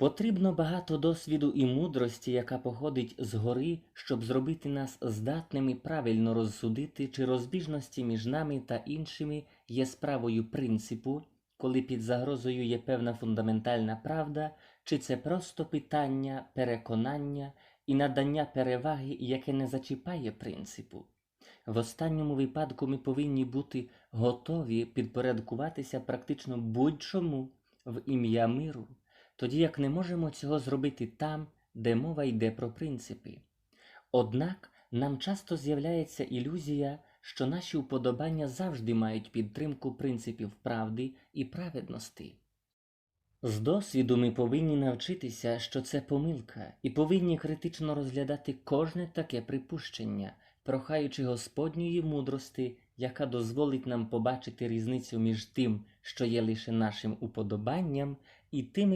Потрібно багато досвіду і мудрості, яка походить згори, щоб зробити нас здатними правильно розсудити, чи розбіжності між нами та іншими є справою принципу, коли під загрозою є певна фундаментальна правда, чи це просто питання переконання і надання переваги, яке не зачіпає принципу. В останньому випадку ми повинні бути готові підпорядкуватися практично будь-чому в ім'я миру, тоді як не можемо цього зробити там, де мова йде про принципи. Однак нам часто з'являється ілюзія, що наші уподобання завжди мають підтримку принципів правди і праведності. З досвіду ми повинні навчитися, що це помилка, і повинні критично розглядати кожне таке припущення, прохаючи Господньої мудрости, яка дозволить нам побачити різницю між тим, що є лише нашим уподобанням, і тими